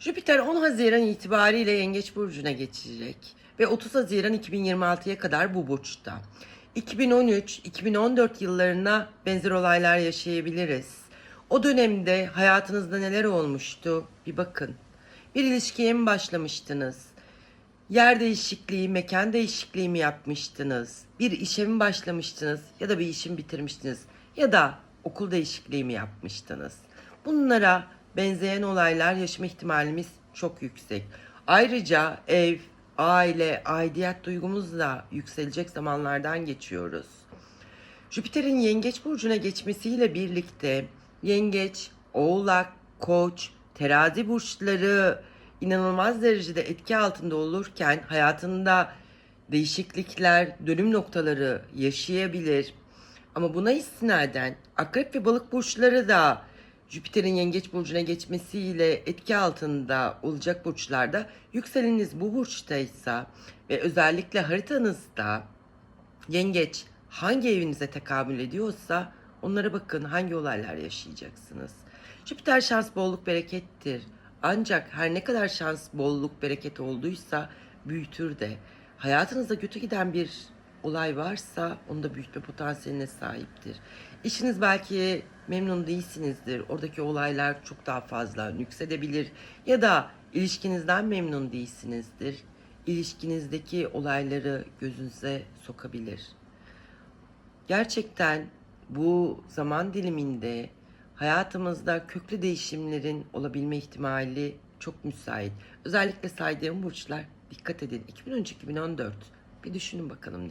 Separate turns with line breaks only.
Jüpiter 10 Haziran itibariyle Yengeç Burcu'na geçecek ve 30 Haziran 2026'ya kadar bu burçta. 2013-2014 yıllarına benzer olaylar yaşayabiliriz. O dönemde hayatınızda neler olmuştu bir bakın. Bir ilişkiye mi başlamıştınız? Yer değişikliği, mekan değişikliği mi yapmıştınız? Bir işe mi başlamıştınız ya da bir işimi bitirmiştiniz ya da okul değişikliği mi yapmıştınız? Bunlara benzeyen olaylar yaşama ihtimalimiz çok yüksek. Ayrıca ev, aile, aidiyet duygumuz da yükselecek zamanlardan geçiyoruz. Jüpiter'in Yengeç burcuna geçmesiyle birlikte Yengeç, Oğlak, Koç, Terazi burçları inanılmaz derecede etki altında olurken hayatında değişiklikler, dönüm noktaları yaşayabilir. Ama buna istinaden Akrep ve Balık burçları da Jüpiter'in Yengeç burcuna geçmesiyle etki altında olacak burçlarda yükseleniniz bu burçtaysa ve özellikle haritanızda Yengeç hangi evinize tekamül ediyorsa onlara bakın hangi olaylar yaşayacaksınız. Jüpiter şans bolluk berekettir. Ancak her ne kadar şans bolluk bereket olduysa büyütür de. Hayatınızda kötü giden bir olay varsa onu da büyütme potansiyeline sahiptir. İşiniz belki memnun değilsinizdir. Oradaki olaylar çok daha fazla nüksedebilir. Ya da ilişkinizden memnun değilsinizdir. İlişkinizdeki olayları gözünüze sokabilir gerçekten bu zaman diliminde hayatımızda köklü değişimlerin olabilme ihtimali çok müsait. Özellikle saydığım burçlar dikkat edin 2013-2014 bir düşünün bakalım